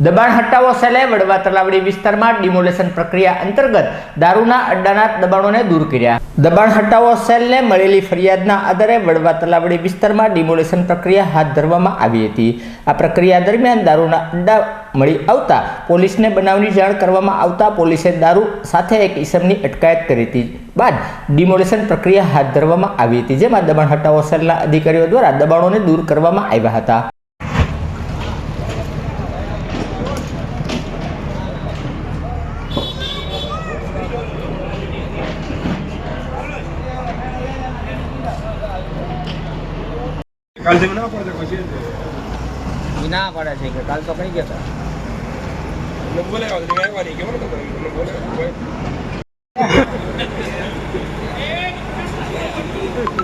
દબાણ હટાવો સેલે વડવા તલાવડી વિસ્તારમાં ડિમોલેશન પ્રક્રિયા અંતર્ગત દારૂના અડ્ડાના દબાણોને દૂર કર્યા. દબાણ હટાવો સેલને મળેલી ફરિયાદના આધારે વડવા તલાવડી વિસ્તારમાં ડિમોલેશન પ્રક્રિયા હાથ ધરવામાં આવી હતી. આ પ્રક્રિયા દરમિયાન દારૂના અડ્ડા મળી આવતા પોલીસને બનાવની જાણ કરવામાં આવતા પોલીસે દારૂ સાથે એક ઈસમની અટકાયત કરી હતી. બાદ ડિમોલેશન પ્રક્રિયા હાથ ધરવામાં આવી હતી, જેમાં દબાણ હટાવો સેલના અધિકારીઓ દ્વારા દબાણોને દૂર કરવામાં આવ્યા હતા. કાલ ના પડે પછી ના પાડે છે કે કાલ તો કઈ ગયા હતા આવ્યા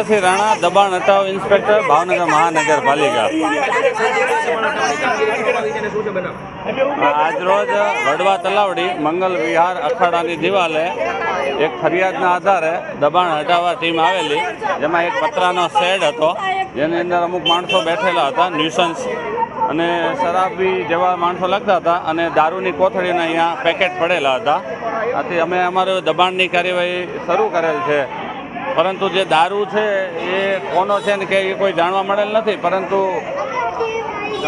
આપણે રાણા દબાણ હટાવ ઇન્સ્પેક્ટર ભાવનગર મહાનગરપાલિકા. આજરોજ વડવા તલાવડી, મંગલ વિહાર, અખાડાની દિવાલે એક ફરિયાદના આધારે દબાણ હટાવવા ટીમ આવેલી. જેમાં એક પતરાનો શેડ હતો, જેની અંદર અમુક માણસો બેઠેલા હતા, ન્યુસન્સ અને શરાબી જેવા માણસો લગતા હતા અને દારૂની કોથળીના અહીંયા પેકેટ પડેલા હતા. આથી અમે અમારું દબાણની કાર્યવાહી શરૂ કરેલ છે. પરંતુ જે દારૂ છે એ કોનો છે ને કે એ કોઈ જાણવા મળેલ નથી, પરંતુ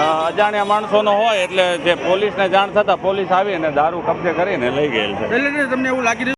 અજાણ્યા માણસોનો હોય એટલે જે પોલીસને જાણ થતાં પોલીસ આવી અને દારૂ કબજે કરીને લઈ ગયેલ છે. તમને એવું લાગી